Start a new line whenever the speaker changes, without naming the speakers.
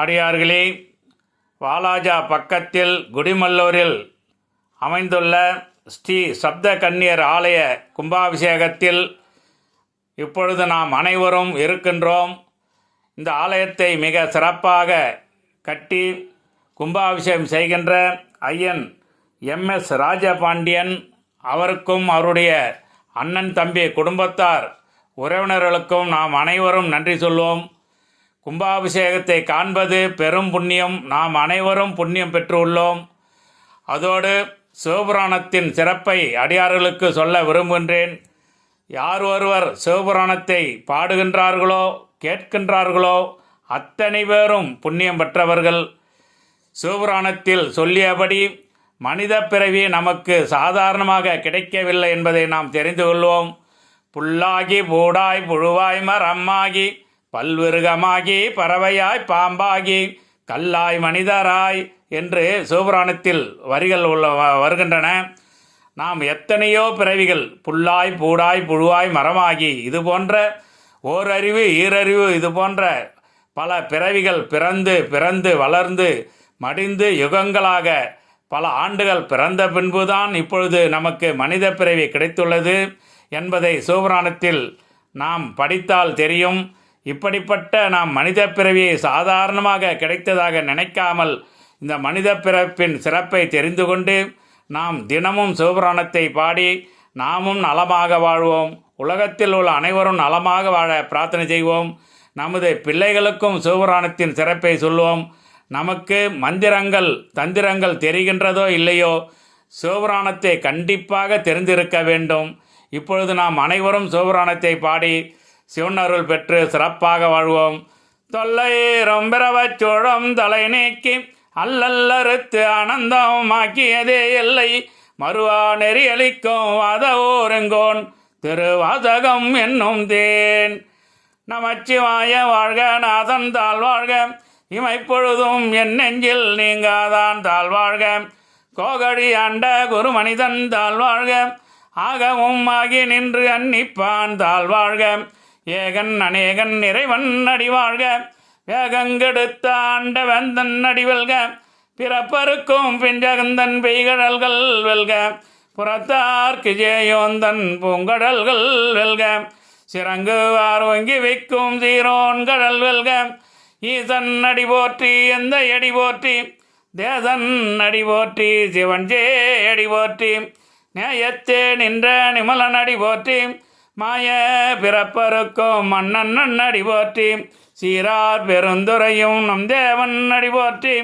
அடியார்களே வாலாஜா பக்கத்தில் குடிமல்லூரில் அமைந்துள்ள ஸ்ரீ சப்த கன்னியர் ஆலய கும்பாபிஷேகத்தில் இப்பொழுது நாம் அனைவரும் இருக்கின்றோம் இந்த ஆலயத்தை மிக சிறப்பாக கட்டி கும்பாபிஷேகம் செய்கின்ற ஐயன் எம்எஸ் ராஜபாண்டியன் அவருக்கும் அவருடைய அண்ணன் தம்பி குடும்பத்தார் உறவினர்களுக்கும் நாம் அனைவரும் நன்றி சொல்வோம் கும்பாபிஷேகத்தை காண்பது பெரும் புண்ணியம் நாம் அனைவரும் புண்ணியம் பெற்றுள்ளோம் அதோடு சிவபுராணத்தின் சிறப்பை அடியார்களுக்கு சொல்ல விரும்புகின்றேன் யார் ஒருவர் சிவபுராணத்தை பாடுகின்றார்களோ கேட்கின்றார்களோ அத்தனை பேரும் புண்ணியம் பெற்றவர்கள் சிவபுராணத்தில் சொல்லியபடி மனித பிறவி நமக்கு சாதாரணமாக கிடைக்கவில்லை என்பதை நாம் தெரிந்து கொள்வோம் புல்லாகி பூடாய் புழுவாய் மரம்மாகி பல்விருகமாகி பறவையாய் பாம்பாகி கல்லாய் மனிதராய் என்று சிவபுராணத்தில் வரிகள் உள்ள வருகின்றன நாம் எத்தனையோ பிறவிகள் புல்லாய் பூடாய் புழுவாய் மரமாகி இது போன்ற ஓரறிவு ஈரறிவு இது போன்ற பல பிறவிகள் பிறந்து பிறந்து வளர்ந்து மடிந்து யுகங்களாக பல ஆண்டுகள் பிறந்த பின்புதான் இப்பொழுது நமக்கு மனித பிறவி கிடைத்துள்ளது என்பதை சிவபுராணத்தில் நாம் படித்தால் தெரியும் இப்படிப்பட்ட நாம் மனித பிறவியை சாதாரணமாக கிடைத்ததாக நினைக்காமல் இந்த மனித பிறப்பின் சிறப்பை தெரிந்து கொண்டு நாம் தினமும் சிவபுராணத்தை பாடி நாமும் நலமாக வாழ்வோம் உலகத்தில் உள்ள அனைவரும் நலமாக வாழ பிரார்த்தனை செய்வோம் நமது பிள்ளைகளுக்கும் சிவபுராணத்தின் சிறப்பை சொல்வோம் நமக்கு மந்திரங்கள் தந்திரங்கள் தெரிகின்றதோ இல்லையோ சிவபுராணத்தை கண்டிப்பாக தெரிந்திருக்க வேண்டும் இப்பொழுது நாம் அனைவரும் சிவபுராணத்தை பாடி சிவன் அருள் பெற்று சிறப்பாக வாழ்வோம்
தொல்லை ரொம்பிரவச் சோழம் தலை நீக்கி அல்லல்லறுத்து ஆக்கியதே இல்லை மறுவா நெறியளிக்கும் வாத ஓருங்கோன் திருவாதகம் என்னும் தேன் நமச்சிவாய வாழ்க நாதன் தாழ்வாழ்க இமைப்பொழுதும் என் நெஞ்சில் நீங்காதான் தாழ்வாழ்க கோகடி ஆண்ட குரு மனிதன் தாழ்வாழ்க ஆகவும் ஆகி நின்று அன்னிப்பான் தாழ்வாழ்க ஏகன் அநேகன் இறைவன் அடிவாழ்க வேகங்கெடுத்த ஆண்ட வேந்தன் அடிவெல்க பிறப்பருக்கும் பிஞ்சகந்தன் பெய்கடல்கள் வெல்க புறத்தார்க்கு ஜேயோந்தன் பூங்கடல்கள் வெல்க சிறங்கு வாரோங்கி வைக்கும் சீரோன் கடல் வெல்க ஈசன் அடி போற்றி எந்த எடி போற்றி தேசன் அடி போற்றி சிவன் ஜே அடி போற்றி நேயத்தே நின்ற நிமலன் அடி போற்றி மாய பிறப்பருக்கும் மன்னன் அடிபோற்றி சீரார் பெருந்துரையும் நம் தேவன் அடிபோற்றி